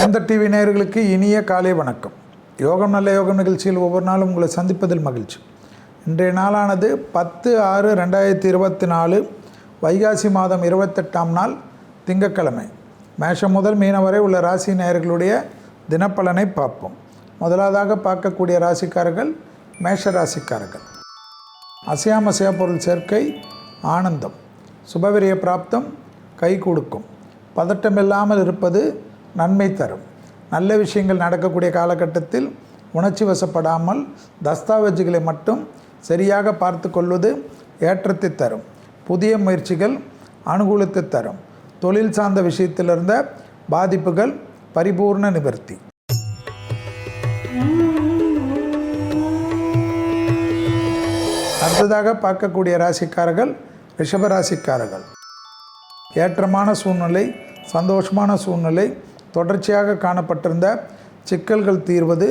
வேந்தர் டிவி நேயர்களுக்கு இனிய காலை வணக்கம். யோகம் நல்ல யோகம் நிகழ்ச்சியில் ஒவ்வொரு நாளும் உங்களை சந்திப்பதில் மகிழ்ச்சி. இன்றைய நாளானது பத்து ஆறு ரெண்டாயிரத்தி இருபத்தி நாலு வைகாசி மாதம் இருபத்தெட்டாம் நாள் திங்கட்கிழமை. மேஷம் முதல் மீனம் வரை உள்ள ராசி நேயர்களுடைய தினப்பலனை பார்ப்போம். முதலாவதாக பார்க்கக்கூடிய ராசிக்காரர்கள் மேஷ ராசிக்காரர்கள். அசையாமசையா பொருள் சேர்க்கை ஆனந்தம் சுபவிரிய பிராப்தம் கை கொடுக்கும். பதட்டமில்லாமல் இருப்பது நன்மை தரும். நல்ல விஷயங்கள் நடக்கக்கூடிய காலகட்டத்தில் உணர்ச்சி வசப்படாமல் தஸ்தாவேஜுகளை மட்டும் சரியாக பார்த்து கொள்வது ஏற்றத்தை தரும். புதிய முயற்சிகள் அனுகூலத்தை தரும். தொழில் சார்ந்த விஷயத்தில் இருந்த பாதிப்புகள் பரிபூர்ண நிவர்த்தி. அடுத்ததாக பார்க்கக்கூடிய ராசிக்காரர்கள் ரிஷபராசிக்காரர்கள் ஏற்றமான சூழ்நிலை சந்தோஷமான சூழ்நிலை தொடர்ச்சியாக காணப்பட்டிருந்த சிக்கல்கள் தீர்வது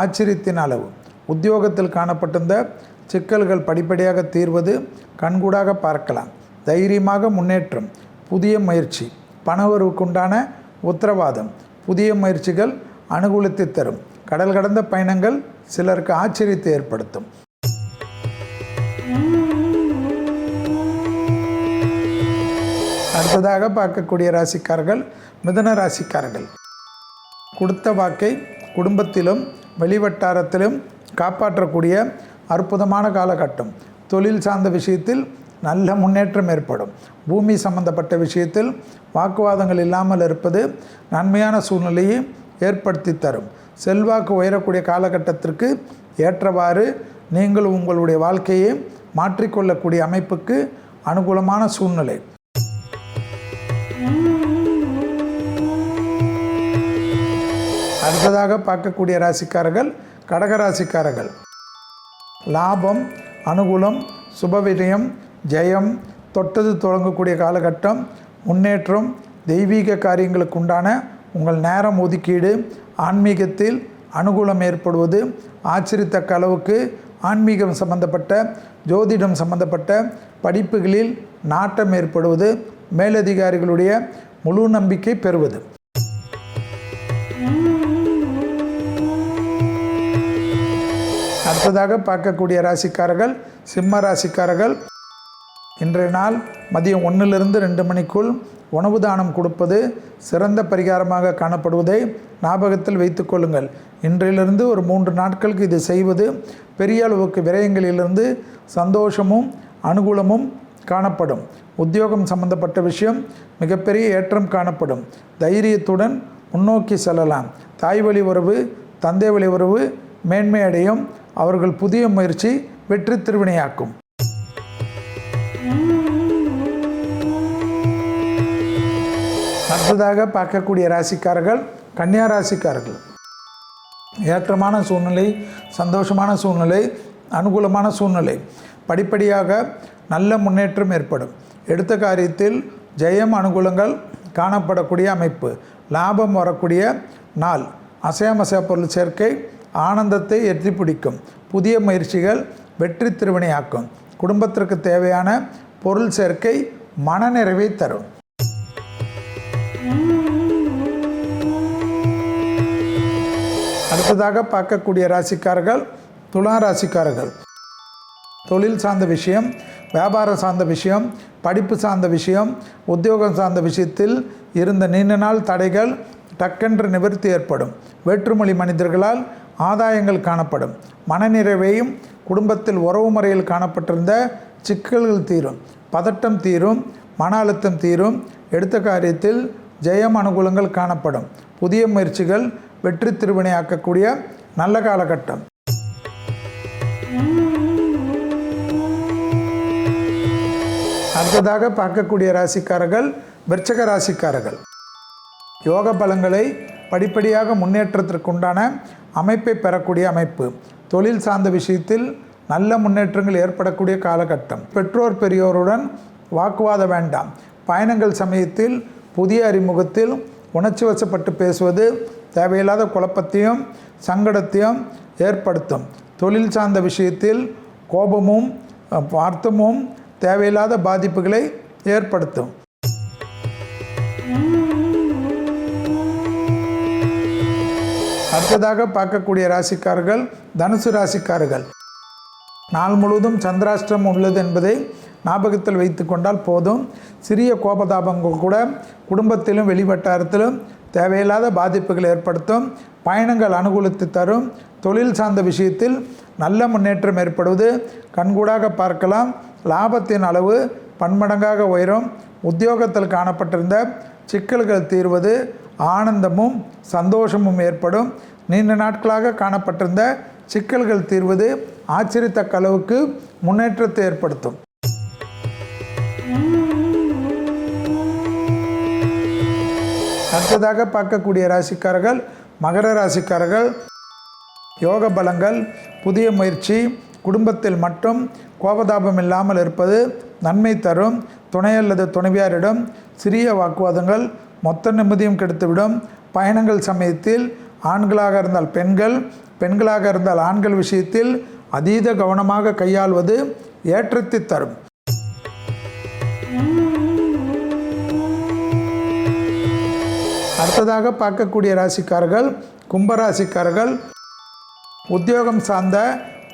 ஆச்சரியத்தின் அளவு. உத்தியோகத்தில் காணப்பட்டிருந்த சிக்கல்கள் படிப்படியாக தீர்வது கண்கூடாக பார்க்கலாம். தைரியமாக முன்னேற்றம் புதிய முயற்சி பணவருவுக்குண்டான உத்தரவாதம் புதிய முயற்சிகள் அனுகூலத்தை தரும். கடல் கடந்த பயணங்கள் சிலருக்கு ஆச்சரியத்தை ஏற்படுத்தும். அடுத்ததாக பார்க்கக்கூடிய ராசிக்காரர்கள் மிதன ராசிக்காரர்கள். கொடுத்த வாக்கை குடும்பத்திலும் வெளிவட்டாரத்திலும் காப்பாற்றக்கூடிய அற்புதமான காலகட்டம். தொழில் சார்ந்த விஷயத்தில் நல்ல முன்னேற்றம் ஏற்படும். பூமி சம்பந்தப்பட்ட விஷயத்தில் வாக்குவாதங்கள் இல்லாமல் இருப்பது நன்மையான சூழ்நிலையை ஏற்படுத்தி தரும். செல்வாக்கு உயரக்கூடிய காலகட்டத்திற்கு ஏற்றவாறு நீங்கள் உங்களுடைய வாழ்க்கையை மாற்றிக்கொள்ளக்கூடிய அமைப்புக்கு அனுகூலமான சூழ்நிலை. அடுத்ததாக பார்க்கக்கூடிய ராசிக்காரர்கள் கடக ராசிக்காரர்கள். லாபம் அனுகூலம் சுபவிரயம் ஜெயம் தொட்டது தொடங்கக்கூடிய காலகட்டம் முன்னேற்றம் தெய்வீக காரியங்களுக்கு உண்டான உங்கள் நேரம் ஒதுக்கீடு ஆன்மீகத்தில் அனுகூலம் ஏற்படுவது ஆச்சரித்தக்க அளவுக்கு ஆன்மீகம் சம்பந்தப்பட்ட ஜோதிடம் சம்பந்தப்பட்ட படிப்புகளில் நாட்டம் ஏற்படுவது மேலதிகாரிகளுடைய முழு நம்பிக்கை பெறுவது. அடுத்ததாக பார்க்கக்கூடிய ராசிக்காரர்கள் சிம்ம ராசிக்காரர்கள் இன்றைய நாள் மதியம் ஒன்றிலிருந்து ரெண்டு மணிக்குள் உணவு தானம் கொடுப்பது சிறந்த பரிகாரமாக காணப்படுவதை ஞாபகத்தில் வைத்துக்கொள்ளுங்கள் இன்றையிலிருந்து ஒரு மூன்று நாட்களுக்கு இது செய்வது பெரிய அளவுக்கு விரயங்களிலிருந்து சந்தோஷமும் அனுகூலமும் காணப்படும். உத்தியோகம் சம்பந்தப்பட்ட விஷயம் மிகப்பெரிய ஏற்றம் காணப்படும். தைரியத்துடன் முன்னோக்கி செல்லலாம். தாய் வழி உறவு தந்தை வழி உறவு மேன்மை அடையும் அவர்கள் புதிய முயற்சி வெற்றி திருவினையாக்கும். அடுத்ததாக பார்க்கக்கூடிய ராசிக்காரர்கள் கன்னியா ராசிக்காரர்கள். ஏற்றமான சூழ்நிலை சந்தோஷமான சூழ்நிலை அனுகூலமான சூழ்நிலை. படிப்படியாக நல்ல முன்னேற்றம் ஏற்படும். எடுத்த காரியத்தில் ஜெயம் அனுகூலங்கள் காணப்படக்கூடிய அமைப்பு. லாபம் வரக்கூடிய நாள். அசையாமசைய பொருள் சேர்க்கை ஆனந்தத்தை எட்டி பிடிக்கும். புதிய முயற்சிகள் வெற்றி திருவினையாக்கும். குடும்பத்திற்கு தேவையான பொருள் சேர்க்கை மனநிறைவை தரும். அடுத்ததாக பார்க்கக்கூடிய ராசிக்காரர்கள் துலா ராசிக்காரர்கள். தொழில் சார்ந்த விஷயம் வியாபாரம் சார்ந்த விஷயம் படிப்பு சார்ந்த விஷயம் உத்தியோகம் சார்ந்த விஷயத்தில் இருந்த நீண்ட நாள் தடைகள் டக்கென்று நிவர்த்தி ஏற்படும். வேற்றுமொழி மனிதர்களால் ஆதாயங்கள் காணப்படும். மனநிறைவையும் குடும்பத்தில் உறவு முறையில் காணப்பட்டிருந்த சிக்கல்கள் தீரும். பதட்டம் தீரும் மன அழுத்தம் தீரும். எடுத்த காரியத்தில் ஜெயம் அனுகூலங்கள் காணப்படும். புதிய முயற்சிகள் வெற்றி திருவினையாக்கக்கூடிய நல்ல காலகட்டம். அடுத்ததாக பார்க்கக்கூடிய ராசிக்காரர்கள் விற்சக ராசிக்காரர்கள். யோக பலங்களை படிப்படியாக முன்னேற்றத்திற்குண்டான அமைப்பை பெறக்கூடிய அமைப்பு. தொழில் சார்ந்த விஷயத்தில் நல்ல முன்னேற்றங்கள் ஏற்படக்கூடிய காலகட்டம். பெற்றோர் பெரியோருடன் வாக்குவாத வேண்டாம். பயணங்கள் சமயத்தில் புதிய அறிமுகத்தில் உணர்ச்சி வசப்பட்டு பேசுவது தேவையில்லாத குழப்பத்தையும் சங்கடத்தையும் ஏற்படுத்தும். தொழில் சார்ந்த விஷயத்தில் கோபமும் வார்த்தமும் தேவையில்லாத பாதிப்புகளை ஏற்படுத்தும். அடுத்ததாக பார்க்கக்கூடிய ராசிக்காரர்கள் தனுசு ராசிக்காரர்கள். நாள் முழுவதும் சந்திராஷ்டிரம் உள்ளது என்பதை ஞாபகத்தில் வைத்து கொண்டால் போதும். சிறிய கோபதாபங்கள் கூட குடும்பத்திலும் வெளிவட்டாரத்திலும் தேவையில்லாத பாதிப்புகளை ஏற்படுத்தும் பயணங்கள் அனுகூலித்து தரும். தொழில் சார்ந்த விஷயத்தில் நல்ல முன்னேற்றம் ஏற்படுவது கண்கூடாக பார்க்கலாம். லாபத்தின் அளவு பன்மடங்காக உயரும். உத்தியோகத்தில் காணப்பட்டிருந்த சிக்கல்கள் தீர்வது ஆனந்தமும் சந்தோஷமும் ஏற்படும். நீண்ட நாட்களாக காணப்பட்டிருந்த சிக்கல்கள் தீர்வது ஆச்சரியத்தக்க அளவுக்கு முன்னேற்றத்தை ஏற்படுத்தும். அடுத்ததாக பார்க்கக்கூடிய ராசிக்காரர்கள் மகர ராசிக்காரர்கள் யோக பலங்கள் புதிய முயற்சி குடும்பத்தில் மட்டும் கோபதாபம் இல்லாமல் இருப்பது நன்மை தரும். துணை அல்லது துணைவியாரிடம் சிறிய வாக்குவாதங்கள் மொத்த நிம்மதியும் கெடுத்துவிடும். பயணங்கள் சமயத்தில் ஆண்களாக இருந்தால் பெண்கள் பெண்களாக இருந்தால் ஆண்கள் விஷயத்தில் அதீத கவனமாக கையாள்வது ஏற்றத்தை தரும். அடுத்ததாக பார்க்கக்கூடிய ராசிக்காரர்கள் கும்பராசிக்காரர்கள் உத்தியோகம் சார்ந்த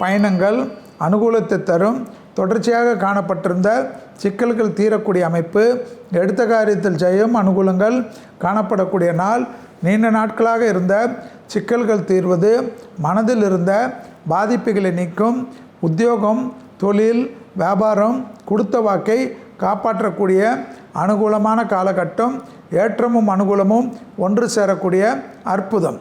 பயணங்கள் அனுகூலத்தை தரும். தொடர்ச்சியாக காணப்பட்டிருந்த சிக்கல்கள் தீரக்கூடிய அமைப்பு எடுத்த காரியத்தில் ஜெயம் அனுகூலங்கள் காணப்படக்கூடிய நாள் நீண்ட நாட்களாக இருந்த சிக்கல்கள் தீர்வது மனதில் இருந்த பாதிப்புகளை நீக்கும் உத்தியோகம் தொழில் வியாபாரம் கொடுத்த வாக்கை காப்பாற்றக்கூடிய அனுகூலமான காலகட்டம் ஏற்றமும் அனுகூலமும் ஒன்று சேரக்கூடிய அற்புதம்.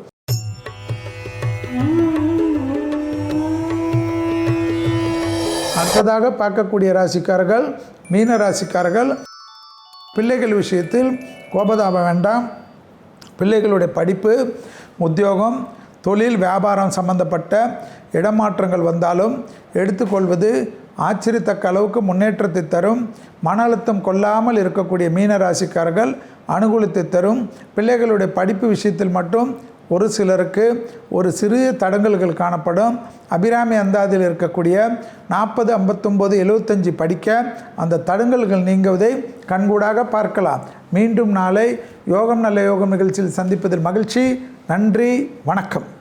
அடுத்ததாக பார்க்கக்கூடிய ராசிக்காரர்கள் மீன ராசிக்காரர்கள் பிள்ளைகள் விஷயத்தில் கோபதாபம் வேண்டாம். பிள்ளைகளுடைய படிப்பு உத்தியோகம் தொழில் வியாபாரம் சம்பந்தப்பட்ட இடமாற்றங்கள் வந்தாலும் எடுத்துக்கொள்வது ஆச்சரியத்தக்க அளவுக்கு முன்னேற்றத்தை தரும். மன அழுத்தம் கொள்ளாமல் இருக்கக்கூடிய மீன ராசிக்காரர்கள் அனுகூலத்தை தரும். பிள்ளைகளுடைய படிப்பு விஷயத்தில் மட்டும் ஒரு சிலருக்கு ஒரு சிறிய தடங்கல்கள் காணப்படும். அபிராமி அந்தாதில் இருக்கக்கூடிய நாற்பது ஐம்பத்தொம்போது எழுபத்தஞ்சி படிக்க அந்த தடங்கல்கள் நீங்குவதை கண்கூடாக பார்க்கலாம். மீண்டும் நாளை யோகம் நல்ல யோகம் நிகழ்ச்சியில் சந்திப்பதில் மகிழ்ச்சி. நன்றி வணக்கம்.